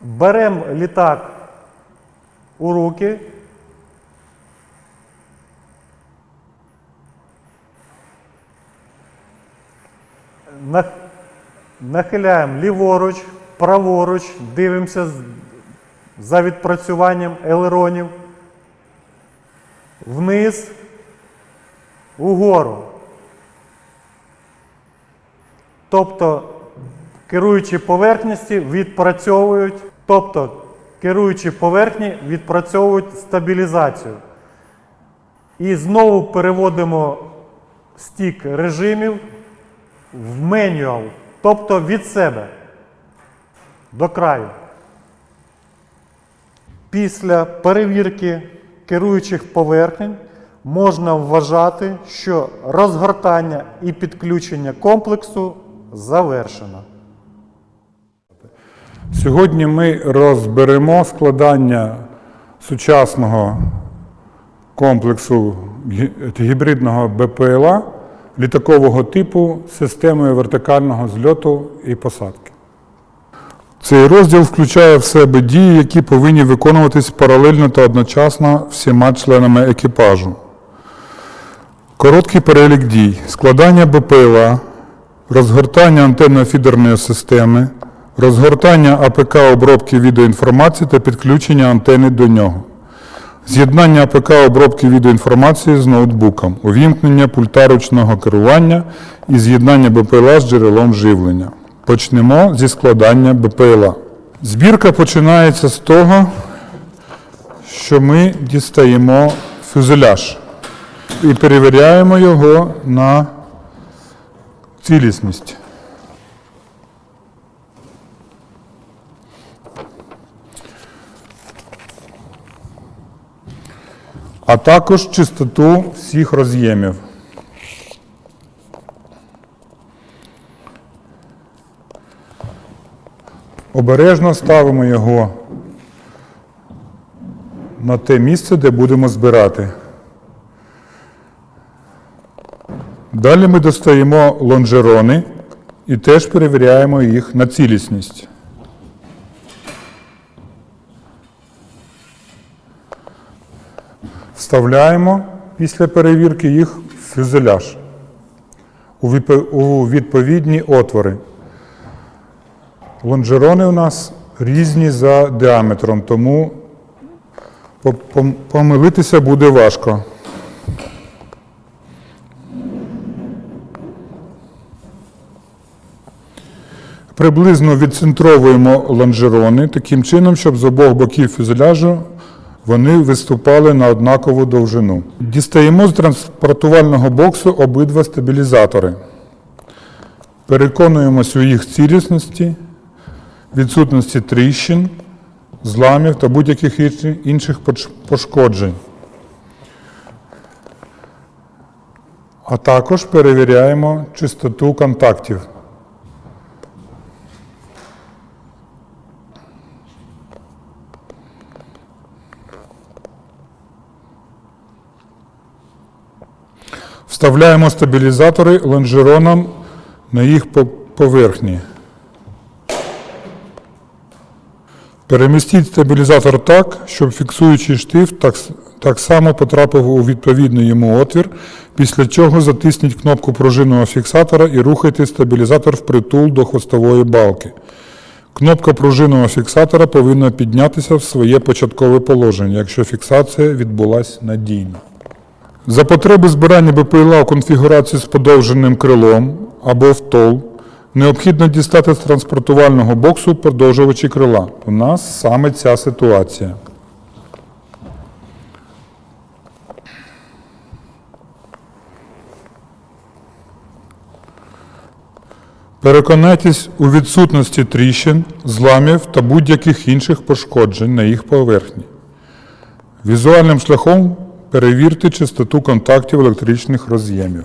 Беремо літак у руки. Нахиляємо ліворуч, праворуч, дивимося за відпрацюванням елеронів. Вниз, угору. Тобто керуючі поверхності відпрацьовують, тобто керуючі поверхні відпрацьовують стабілізацію. І знову переводимо стік режимів в менюал, тобто від себе до краю. Після перевірки керуючих поверхень можна вважати, що розгортання і підключення комплексу завершено. Сьогодні ми розберемо складання сучасного комплексу гібридного БПЛА літакового типу системою вертикального зльоту і посадки. Цей розділ включає в себе дії, які повинні виконуватись паралельно та одночасно всіма членами екіпажу. Короткий перелік дій: складання БПЛА, розгортання антенно-фідерної системи, розгортання АПК обробки відеоінформації та підключення антени до нього, з'єднання АПК обробки відеоінформації з ноутбуком, увімкнення пульта ручного керування і з'єднання БПЛА з джерелом живлення. Почнемо зі складання БПЛА. Збірка починається з того, що ми дістаємо фюзеляж і перевіряємо його на цілісність. А також чистоту всіх роз'ємів. Обережно ставимо його на те місце, де будемо збирати. Далі ми достаємо лонжерони і теж перевіряємо їх на цілісність. Вставляємо після перевірки їх в фюзеляж у відповідні отвори. Лонжерони у нас різні за діаметром, тому помилитися буде важко. Приблизно відцентровуємо лонжерони таким чином, щоб з обох боків фюзеляжу вони виступали на однакову довжину. Дістаємо з транспортувального боксу обидва стабілізатори. Переконуємось у їх цілісності, відсутності тріщин, зламів та будь-яких інших пошкоджень. А також перевіряємо чистоту контактів. Вставляємо стабілізатори лонжероном на їх поверхні. Перемістіть стабілізатор так, щоб фіксуючий штифт так, так само потрапив у відповідний йому отвір, після чого затисніть кнопку пружинного фіксатора і рухайте стабілізатор впритул до хвостової балки. Кнопка пружинного фіксатора повинна піднятися в своє початкове положення, якщо фіксація відбулась надійно. За потреби збирання БПЛА у конфігурації з подовженим крилом або втол необхідно дістати з транспортувального боксу подовжувачі крила. У нас саме ця ситуація. Переконайтесь у відсутності тріщин, зламів та будь-яких інших пошкоджень на їх поверхні. Візуальним шляхом перевірте чистоту контактів електричних роз'ємів.